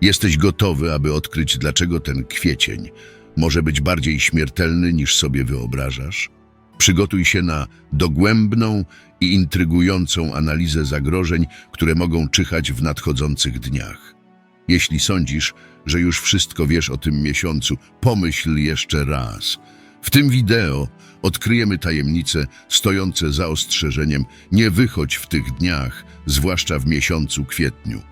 Jesteś gotowy, aby odkryć, dlaczego ten kwiecień może być bardziej śmiertelny niż sobie wyobrażasz? Przygotuj się na dogłębną i intrygującą analizę zagrożeń, które mogą czyhać w nadchodzących dniach. Jeśli sądzisz, że już wszystko wiesz o tym miesiącu, pomyśl jeszcze raz. W tym wideo odkryjemy tajemnice stojące za ostrzeżeniem nie wychodź w tych dniach, zwłaszcza w miesiącu kwietniu.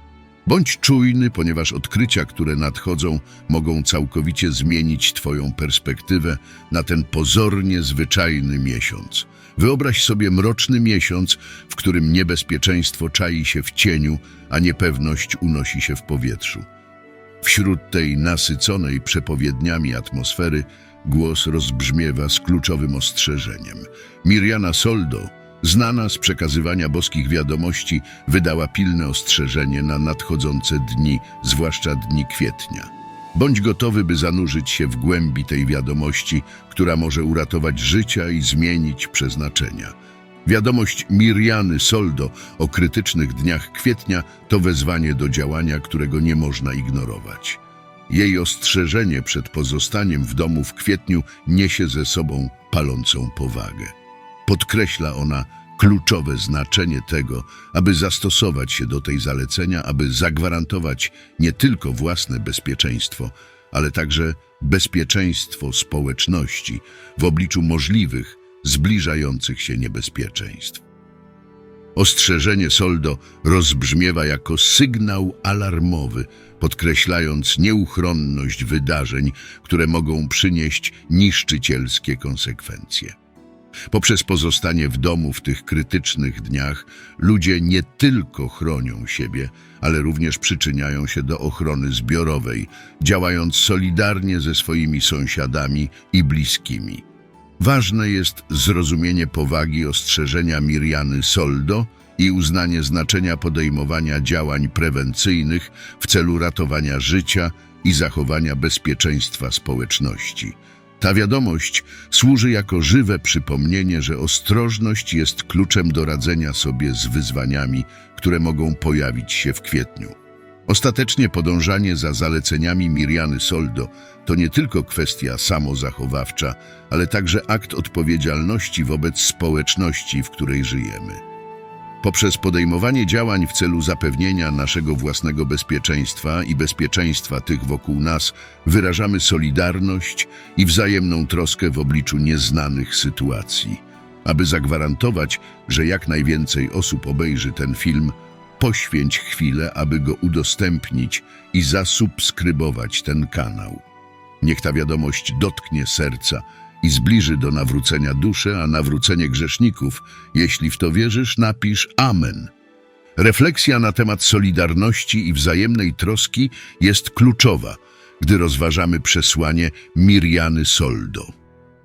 Bądź czujny, ponieważ odkrycia, które nadchodzą, mogą całkowicie zmienić Twoją perspektywę na ten pozornie zwyczajny miesiąc. Wyobraź sobie mroczny miesiąc, w którym niebezpieczeństwo czai się w cieniu, a niepewność unosi się w powietrzu. Wśród tej nasyconej przepowiedniami atmosfery głos rozbrzmiewa z kluczowym ostrzeżeniem. Mirjana Soldo, znana z przekazywania boskich wiadomości, wydała pilne ostrzeżenie na nadchodzące dni, zwłaszcza dni kwietnia. Bądź gotowy, by zanurzyć się w głębi tej wiadomości, która może uratować życia i zmienić przeznaczenia. Wiadomość Mirjany Soldo o krytycznych dniach kwietnia to wezwanie do działania, którego nie można ignorować. Jej ostrzeżenie przed pozostaniem w domu w kwietniu niesie ze sobą palącą powagę. Podkreśla ona kluczowe znaczenie tego, aby zastosować się do tej zalecenia, aby zagwarantować nie tylko własne bezpieczeństwo, ale także bezpieczeństwo społeczności w obliczu możliwych, zbliżających się niebezpieczeństw. Ostrzeżenie Soldo rozbrzmiewa jako sygnał alarmowy, podkreślając nieuchronność wydarzeń, które mogą przynieść niszczycielskie konsekwencje. Poprzez pozostanie w domu w tych krytycznych dniach, ludzie nie tylko chronią siebie, ale również przyczyniają się do ochrony zbiorowej, działając solidarnie ze swoimi sąsiadami i bliskimi. Ważne jest zrozumienie powagi ostrzeżenia Miriany Soldo i uznanie znaczenia podejmowania działań prewencyjnych w celu ratowania życia i zachowania bezpieczeństwa społeczności. Ta wiadomość służy jako żywe przypomnienie, że ostrożność jest kluczem do radzenia sobie z wyzwaniami, które mogą pojawić się w kwietniu. Ostatecznie podążanie za zaleceniami Miriany Soldo to nie tylko kwestia samozachowawcza, ale także akt odpowiedzialności wobec społeczności, w której żyjemy. Poprzez podejmowanie działań w celu zapewnienia naszego własnego bezpieczeństwa i bezpieczeństwa tych wokół nas, wyrażamy solidarność i wzajemną troskę w obliczu nieznanych sytuacji. Aby zagwarantować, że jak najwięcej osób obejrzy ten film, poświęć chwilę, aby go udostępnić i zasubskrybować ten kanał. Niech ta wiadomość dotknie serca i zbliży do nawrócenia duszy, a nawrócenie grzeszników. Jeśli w to wierzysz, napisz Amen. Refleksja na temat solidarności i wzajemnej troski jest kluczowa, gdy rozważamy przesłanie Mirjany Soldo.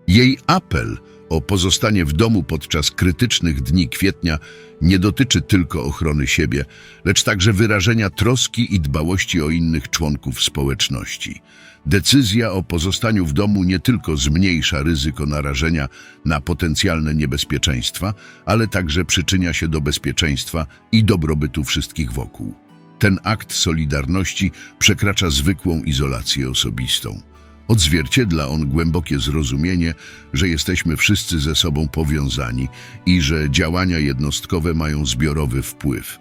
Jej apel o pozostanie w domu podczas krytycznych dni kwietnia nie dotyczy tylko ochrony siebie, lecz także wyrażenia troski i dbałości o innych członków społeczności. Decyzja o pozostaniu w domu nie tylko zmniejsza ryzyko narażenia na potencjalne niebezpieczeństwa, ale także przyczynia się do bezpieczeństwa i dobrobytu wszystkich wokół. Ten akt solidarności przekracza zwykłą izolację osobistą. Odzwierciedla on głębokie zrozumienie, że jesteśmy wszyscy ze sobą powiązani i że działania jednostkowe mają zbiorowy wpływ.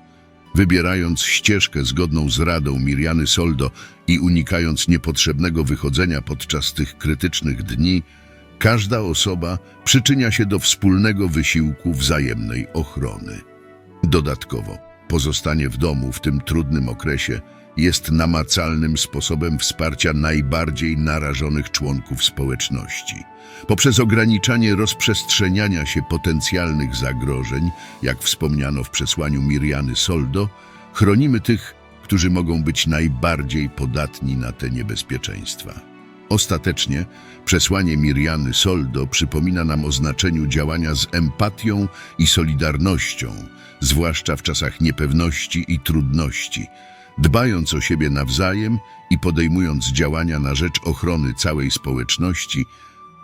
Wybierając ścieżkę zgodną z radą Miriany Soldo i unikając niepotrzebnego wychodzenia podczas tych krytycznych dni, każda osoba przyczynia się do wspólnego wysiłku wzajemnej ochrony. Dodatkowo, pozostanie w domu w tym trudnym okresie jest namacalnym sposobem wsparcia najbardziej narażonych członków społeczności. Poprzez ograniczanie rozprzestrzeniania się potencjalnych zagrożeń, jak wspomniano w przesłaniu Miriany Soldo, chronimy tych, którzy mogą być najbardziej podatni na te niebezpieczeństwa. Ostatecznie przesłanie Miriany Soldo przypomina nam o znaczeniu działania z empatią i solidarnością, zwłaszcza w czasach niepewności i trudności, dbając o siebie nawzajem i podejmując działania na rzecz ochrony całej społeczności,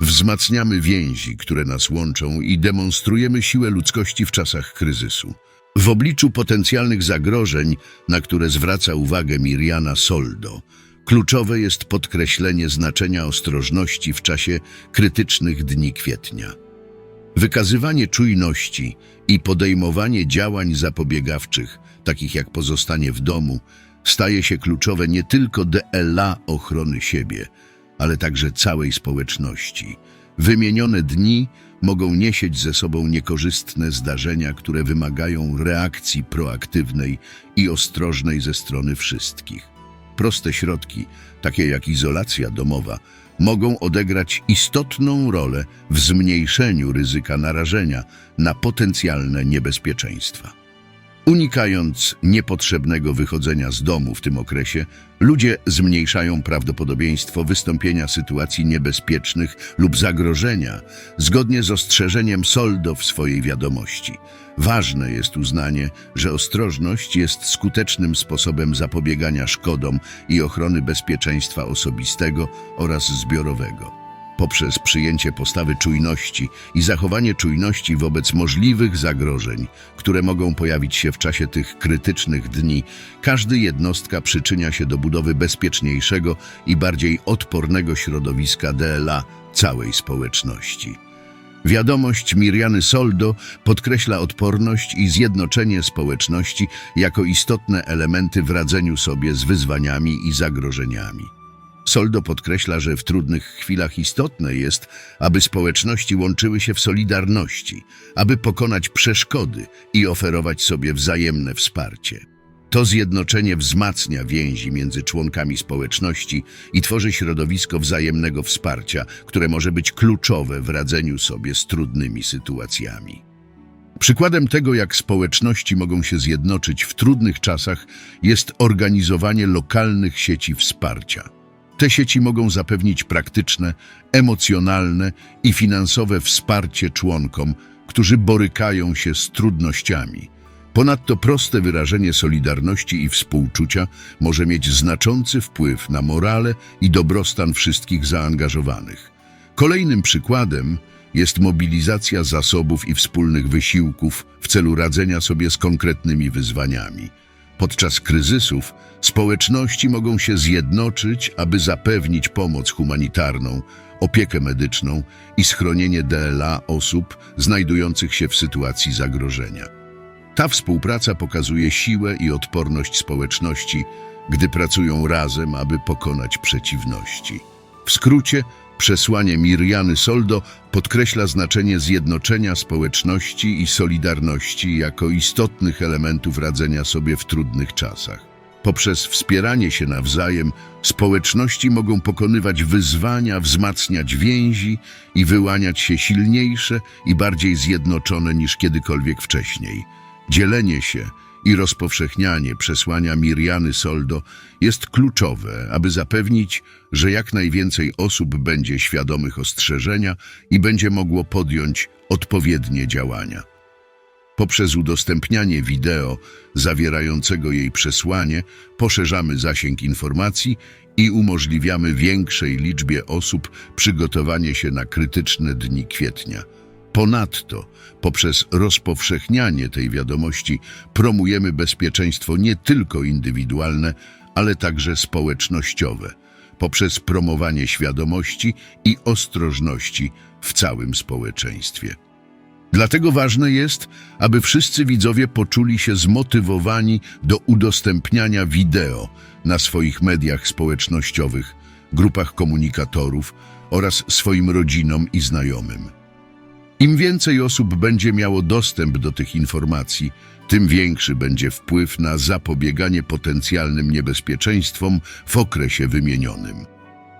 wzmacniamy więzi, które nas łączą i demonstrujemy siłę ludzkości w czasach kryzysu. W obliczu potencjalnych zagrożeń, na które zwraca uwagę Miriana Soldo, kluczowe jest podkreślenie znaczenia ostrożności w czasie krytycznych dni kwietnia. Wykazywanie czujności i podejmowanie działań zapobiegawczych, takich jak pozostanie w domu, staje się kluczowe nie tylko dla ochrony siebie, ale także całej społeczności. Wymienione dni mogą niesieć ze sobą niekorzystne zdarzenia, które wymagają reakcji proaktywnej i ostrożnej ze strony wszystkich. Proste środki, takie jak izolacja domowa, mogą odegrać istotną rolę w zmniejszeniu ryzyka narażenia na potencjalne niebezpieczeństwa. Unikając niepotrzebnego wychodzenia z domu w tym okresie, ludzie zmniejszają prawdopodobieństwo wystąpienia sytuacji niebezpiecznych lub zagrożenia, zgodnie z ostrzeżeniem Soldo w swojej wiadomości. Ważne jest uznanie, że ostrożność jest skutecznym sposobem zapobiegania szkodom i ochrony bezpieczeństwa osobistego oraz zbiorowego poprzez przyjęcie postawy czujności i zachowanie czujności wobec możliwych zagrożeń, które mogą pojawić się w czasie tych krytycznych dni, każdy jednostka przyczynia się do budowy bezpieczniejszego i bardziej odpornego środowiska DLA całej społeczności. Wiadomość Miriany Soldo podkreśla odporność i zjednoczenie społeczności jako istotne elementy w radzeniu sobie z wyzwaniami i zagrożeniami. Soldo podkreśla, że w trudnych chwilach istotne jest, aby społeczności łączyły się w solidarności, aby pokonać przeszkody i oferować sobie wzajemne wsparcie. To zjednoczenie wzmacnia więzi między członkami społeczności i tworzy środowisko wzajemnego wsparcia, które może być kluczowe w radzeniu sobie z trudnymi sytuacjami. Przykładem tego, jak społeczności mogą się zjednoczyć w trudnych czasach, jest organizowanie lokalnych sieci wsparcia. Te sieci mogą zapewnić praktyczne, emocjonalne i finansowe wsparcie członkom, którzy borykają się z trudnościami. Ponadto proste wyrażenie solidarności i współczucia może mieć znaczący wpływ na morale i dobrostan wszystkich zaangażowanych. Kolejnym przykładem jest mobilizacja zasobów i wspólnych wysiłków w celu radzenia sobie z konkretnymi wyzwaniami. Podczas kryzysów społeczności mogą się zjednoczyć, aby zapewnić pomoc humanitarną, opiekę medyczną i schronienie DLA osób znajdujących się w sytuacji zagrożenia. Ta współpraca pokazuje siłę i odporność społeczności, gdy pracują razem, aby pokonać przeciwności. W skrócie, przesłanie Miriany Soldo podkreśla znaczenie zjednoczenia społeczności i solidarności jako istotnych elementów radzenia sobie w trudnych czasach. Poprzez wspieranie się nawzajem, społeczności mogą pokonywać wyzwania, wzmacniać więzi i wyłaniać się silniejsze i bardziej zjednoczone niż kiedykolwiek wcześniej. Dzielenie się i rozpowszechnianie przesłania Miriany Soldo jest kluczowe, aby zapewnić, że jak najwięcej osób będzie świadomych ostrzeżenia i będzie mogło podjąć odpowiednie działania. Poprzez udostępnianie wideo zawierającego jej przesłanie poszerzamy zasięg informacji i umożliwiamy większej liczbie osób przygotowanie się na krytyczne dni kwietnia. Ponadto, poprzez rozpowszechnianie tej wiadomości promujemy bezpieczeństwo nie tylko indywidualne, ale także społecznościowe, poprzez promowanie świadomości i ostrożności w całym społeczeństwie. Dlatego ważne jest, aby wszyscy widzowie poczuli się zmotywowani do udostępniania wideo na swoich mediach społecznościowych, grupach komunikatorów oraz swoim rodzinom i znajomym. Im więcej osób będzie miało dostęp do tych informacji, tym większy będzie wpływ na zapobieganie potencjalnym niebezpieczeństwom w okresie wymienionym.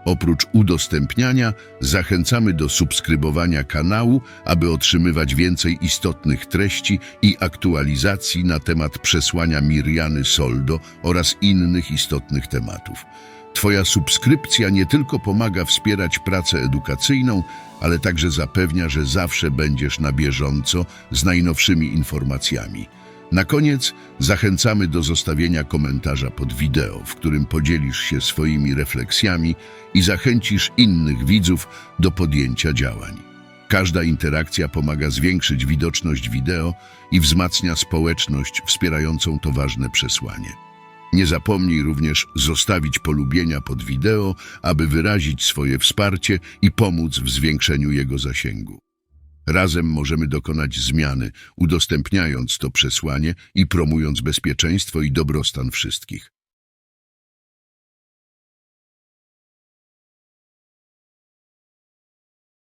Oprócz udostępniania, zachęcamy do subskrybowania kanału, aby otrzymywać więcej istotnych treści i aktualizacji na temat przesłania Miriany Soldo oraz innych istotnych tematów. Twoja subskrypcja nie tylko pomaga wspierać pracę edukacyjną, ale także zapewnia, że zawsze będziesz na bieżąco z najnowszymi informacjami. Na koniec zachęcamy do zostawienia komentarza pod wideo, w którym podzielisz się swoimi refleksjami i zachęcisz innych widzów do podjęcia działań. Każda interakcja pomaga zwiększyć widoczność wideo i wzmacnia społeczność wspierającą to ważne przesłanie. Nie zapomnij również zostawić polubienia pod wideo, aby wyrazić swoje wsparcie i pomóc w zwiększeniu jego zasięgu. Razem możemy dokonać zmiany, udostępniając to przesłanie i promując bezpieczeństwo i dobrostan wszystkich.